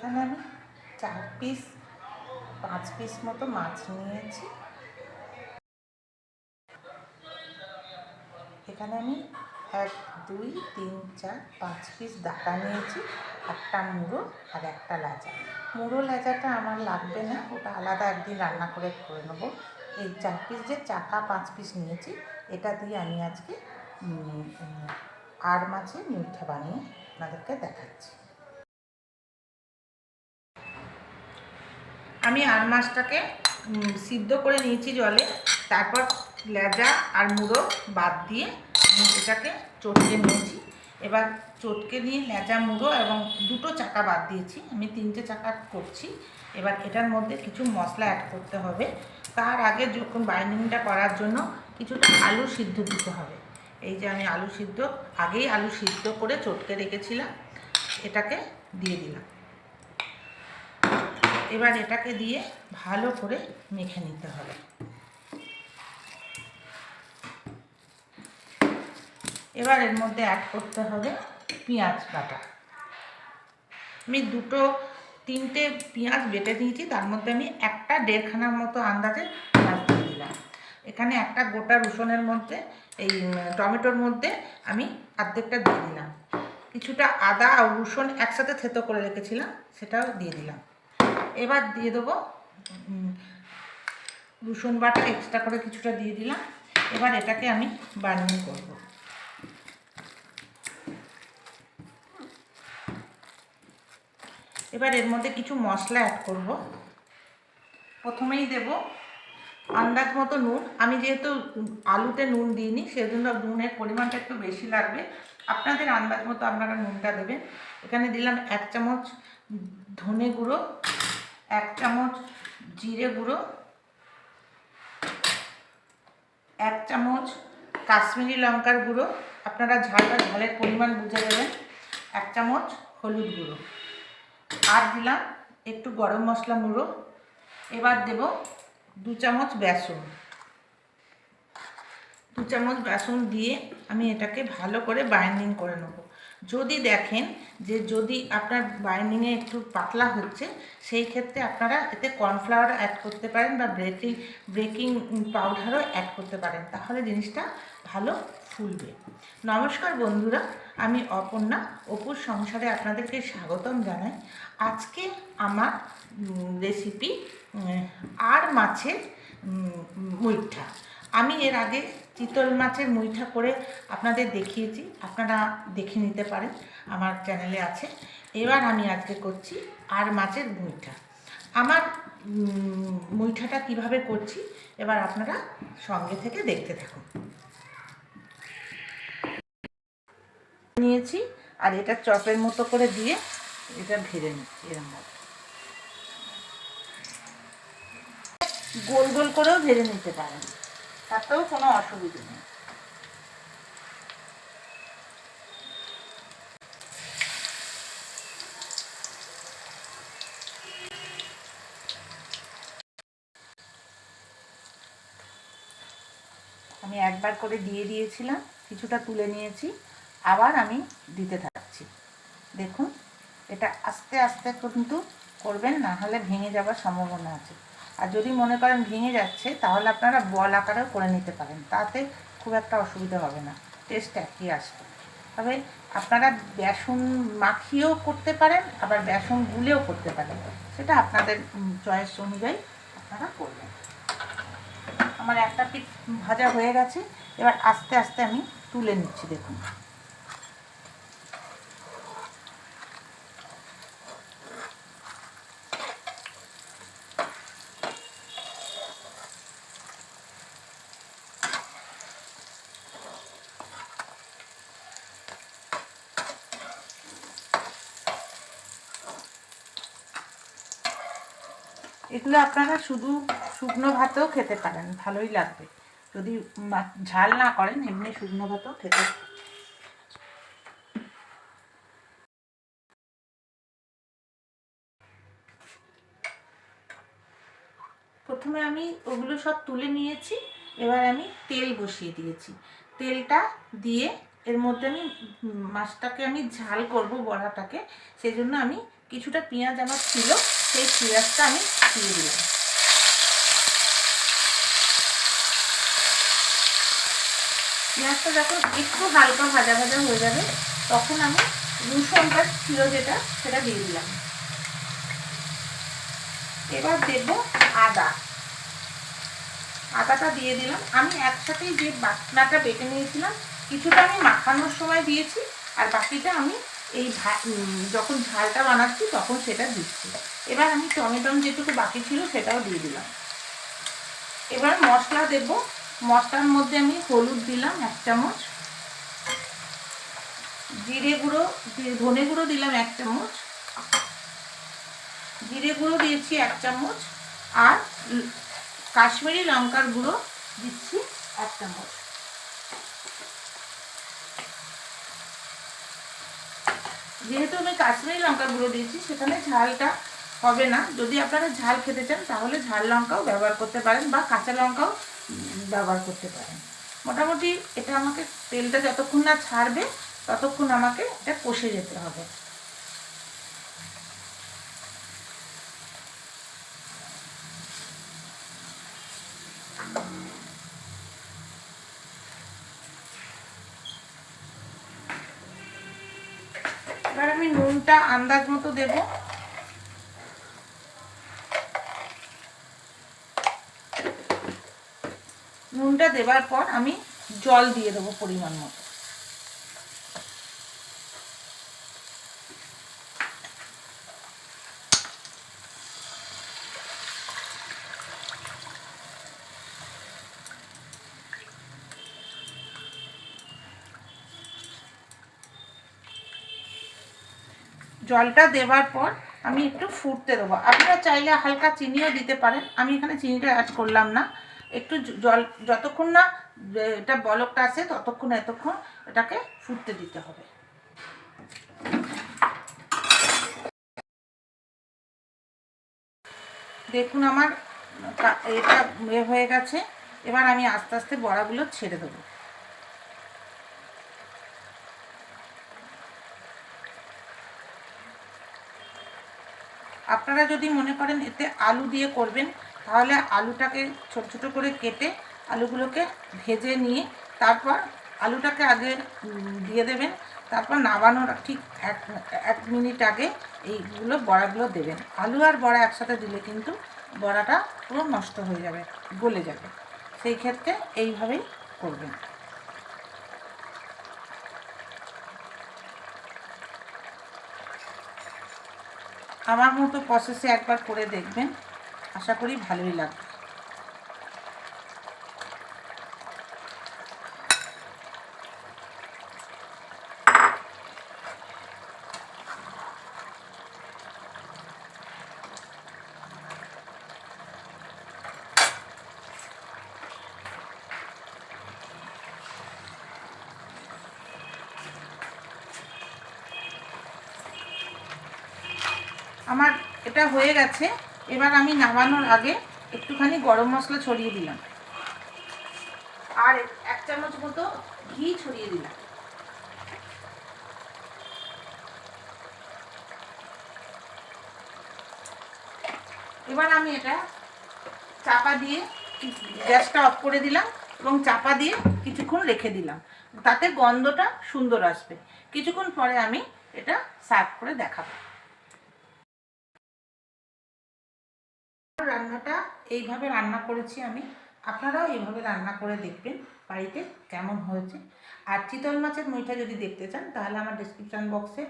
এখানে আমি চার পিস পাঁচ পিস মতো মাছ নিয়েছি। এখানে আমি এক, দুই, তিন, চার, পাঁচ পিস ডাটা নিয়েছি, একটা মুড়ো আর একটা লাজা। মুড়ো লাজাটা আমার লাগবে না, ওটা আলাদা একদিন রান্না করে করে নেব। এই চার পিস যে চাকা পাঁচ পিস নিয়েছি, এটা দিয়ে আমি আজকে আর মাছের মিঠা বানিয়ে আপনাদেরকে দেখাচ্ছি। আমি আর মাছটাকে সিদ্ধ করে নিয়েছি জলে। তারপর লেজা আর মুড়ো বাদ দিয়ে আমি এটাকে চটকে নিয়েছি। এবার চটকে নিয়ে লেজা, মুড়ো এবং দুটো চাকা বাদ দিয়েছি। আমি তিনটে চাকা করছি। এবার এটার মধ্যে কিছু মশলা অ্যাড করতে হবে। তার আগে যখন বাইন্ডিংটা করার জন্য কিছুটা আলু সিদ্ধ দিতে হবে। এই যে আমি আলু সিদ্ধ, আগেই আলু সিদ্ধ করে চটকে রেখেছিলাম। এটাকে দিয়ে দিলাম। এবার এটাকে দিয়ে ভালো করে মেখে নিতে হবে। এবার এর মধ্যে অ্যাড করতে হবে পেঁয়াজ বাটা। আমি দুটো, তিনটে পেঁয়াজ বেটে দিয়েছি তার মধ্যে আমি একটা দেড়খানার মতো আন্দাজে পেঁয়াজ দিয়ে দিলাম। এখানে একটা গোটা রসুনের মধ্যে, এই টমেটোর মধ্যে আমি অর্ধেকটা দিয়ে দিলাম। কিছুটা আদা আর রসুন একসাথে থেতো করে রেখেছিলাম, সেটাও দিয়ে দিলাম। এবার দিয়ে দেবো রসুন বাটা এক্সট্রা করে কিছুটা দিয়ে দিলাম। এবার এটাকে আমি বার্নিং করব। এবার এর মধ্যে কিছু মশলা অ্যাড করব। প্রথমেই দেব আন্দাজ মতো নুন। আমি যেহেতু আলুতে নুন দিইনি, সেজন্য নুনের পরিমাণটা একটু বেশি লাগবে। আপনাদের আন্দাজ মতো আপনারা নুনটা দেবেন। এখানে দিলাম এক চামচ ধনে গুঁড়ো এক চামচ জিরে গুঁড়ো, এক চামচ কাশ্মীরি লঙ্কার গুঁড়ো। আপনারা ঝালটা ঝালের পরিমাণ বুঝে দেবেন এক চামচ হলুদ গুঁড়ো। আর দিলাম একটু গরম মশলা গুঁড়ো। এবার দেব দু চামচ বেসন। দু চামচ বেসন দিয়ে আমি এটাকে ভালো করে বাইন্ডিং করে নেব। যদি দেখেন যে যদি আপনার বাইন্ডিংয়ে একটু পাতলা হচ্ছে, সেই ক্ষেত্রে আপনারা এতে কর্নফ্লাওয়ার অ্যাড করতে পারেন বা ব্রেকিং বেকিং পাউডারও অ্যাড করতে পারেন। তাহলে জিনিসটা ভালো ফুলবে। নমস্কার বন্ধুরা, আমি অপর্ণা, অপুর সংসারে আপনাদেরকে স্বাগতম জানাই। আজকে আমার রেসিপি আর মাছের মুইঠা। আমি এর আগে চিতল মাছের মুইঠা করে আপনাদের দেখিয়েছি, আপনারা দেখে নিতে পারেন, আমার চ্যানেলে আছে। এবার আমি আজকে করছি আর মাছের মুইঠা। আমার মুইঠাটা কীভাবে করছি, এবার আপনারা সঙ্গে থেকে দেখতে থাকুন। নিয়েছি, আর এটা চপের মতো করে দিয়ে এটা ভেজে নিচ্ছি ভাবে। গোল গোল করেও ভেজে নিতে পারেন। তাতেও কোনো অসুবিধা নেই। আমি একবার করে দিয়ে দিয়েছিলাম, কিছুটা তুলে নিয়েছি, আবার আমি দিতে থাকছি। দেখুন, এটা আস্তে আস্তে কিন্তু করবেন, না হলে ভেঙে যাওয়ার সম্ভাবনা আছে। আর যদি মনে করেন ভেঙে যাচ্ছে, তাহলে আপনারা বল আকারেও করে নিতে পারেন। তাতে খুব একটা অসুবিধা হবে না। টেস্ট একই আসবে। তবে আপনারা বেসন মাখিয়েও করতে পারেন, আবার বেসন গুলেও করতে পারেন। সেটা আপনাদের চয়েস অনুযায়ী আপনারা করবেন। আমার একটা পিঠ ভাজা হয়ে গেছে। এবার আস্তে আস্তে আমি তুলে নিচ্ছি, দেখুন। এগুলো আপনারা শুধু শুকনো ভাতেও খেতে পারেন, ভালোই লাগবে। যদি ঝাল না করেন, এমনি শুকনো ভাতেও খেতে প্রথমে আমি ওগুলো সব তুলে নিয়েছি, এবার আমি তেল বসিয়ে দিয়েছি। তেলটা দিয়ে এর মধ্যে আমি মাছটাকে আমি ঝাল করব বড়াটাকে সেই জন্য আমি কিছুটা পেঁয়াজ আমার ছিল, সেই পেঁয়াজটা আমি দিয়ে পেঁয়াজটা যখন একটু হালকা ভাজা ভাজা হয়ে যাবে, তখন আমি রসুনটা ছিল যেটা, সেটা দিয়ে দিলাম। এবার দেব আদা। আদাটা দিয়ে দিলাম। আমি একসাথেই যে বাটনাটা বেটে নিয়েছিলাম, কিছুটা আমি মাখানোর সময় দিয়েছি, আর বাকিটা আমি এই যখন ঝালটা বানাচ্ছি তখন সেটা দিচ্ছি। এবার আমি টমেটো যেটুকু বাকি ছিল সেটাও দিয়ে দিলাম। এবার মশলা দেব। মশলার মধ্যে আমি হলুদ দিলাম এক চামচ। জিরে গুঁড়ো ধনে গুঁড়ো দিলাম এক চামচ। জিরে গুঁড়ো দিয়েছি এক চামচ। আর কাশ্মীরি লঙ্কার গুঁড়ো দিচ্ছি এক চামচ। যেহেতু আমি কাশ্মীরি লঙ্কা গুঁড়ো দিয়েছি, সেখানে ঝালটা হবে না। যদি আপনারা ঝাল খেতে চান, তাহলে ঝাল লঙ্কাও ব্যবহার করতে পারেন বা কাঁচা লঙ্কাও ব্যবহার করতে পারেন। মোটামুটি এটা আমাকে তেলটা যতক্ষণ না ছাড়বে, ততক্ষণ আমাকে এটা কষে যেতে হবে। এবার নুনটা আন্দাজ মতো দেব। নুনটা দেবার পর আমি জল দিয়ে দেবো পরিমাণ মতো। জলটা দেওয়ার পর আমি একটু ফুটতে দেবো। আপনারা চাইলে হালকা চিনিও দিতে পারেন। আমি এখানে চিনিটা অ্যাড করলাম না। একটু জল, যতক্ষণ না এটা বলকটা আসে ততক্ষণ এতক্ষণ এটাকে ফুটতে দিতে হবে। দেখুন আমার এটা হয়ে গেছে। এবার আমি আস্তে আস্তে বড়াগুলো ছেড়ে দেবো। আপনারা যদি মনে করেন এতে আলু দিয়ে করবেন, তাহলে আলুটাকে ছোট ছোট করে কেটে আলুগুলোকে ভেজে নিয়ে তারপর আলুটাকে আগে দিয়ে দেবেন। তারপর নামানোর ঠিক এক এক মিনিট আগে এইগুলো বড়াগুলো দেবেন। আলু আর বড়া একসাথে দিলে কিন্তু বড়াটা পুরো নষ্ট হয়ে যাবে, গলে যাবে। সেই ক্ষেত্রে এইভাবেই করবেন। আমার মতো প্রসেসে একবার করে দেখবেন। আশা করি ভালোই লাগবে। আমার এটা হয়ে গেছে। এবার আমি নামানোর আগে একটুখানি গরম মশলা ছড়িয়ে দিলাম। আর এক চামচ মতো ঘি ছড়িয়ে দিলাম। এবার আমি এটা চাপা দিয়ে গ্যাসটা অফ করে দিলাম এবং চাপা দিয়ে কিছুক্ষণ রেখে দিলাম। তাতে গন্ধটা সুন্দর আসবে। কিছুক্ষণ পরে আমি এটা সার্ভ করে দেখাবো। রান্নাটা এইভাবে রান্না করেছি আমি। আপনারাও এইভাবে রান্না করে দেখবেন বাড়িতে কেমন হয়েছে। আর চিতল মাছের মুইটা যদি দেখতে চান, তাহলে আমার ডিসক্রিপশান বক্সে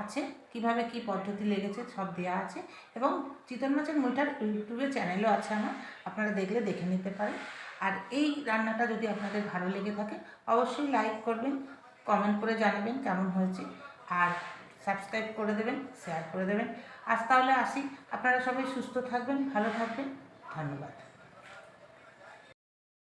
আছে কীভাবে কি পদ্ধতি লেগেছে, সব দেওয়া আছে। এবং চিতল মাছের মুইটার ইউটিউবে চ্যানেলও আছে আমার, আপনারা দেখলে দেখে নিতে পারেন। আর এই রান্নাটা যদি আপনাদের ভালো লেগে থাকে, অবশ্যই লাইক করবেন কমেন্ট করে জানাবেন কেমন হয়েছে। আর সাবস্ক্রাইব করে দেবেন শেয়ার করে দেবেন। আজ তাহলে আসি। আপনারা সবাই সুস্থ থাকবেন, ভালো থাকবেন। ধন্যবাদ।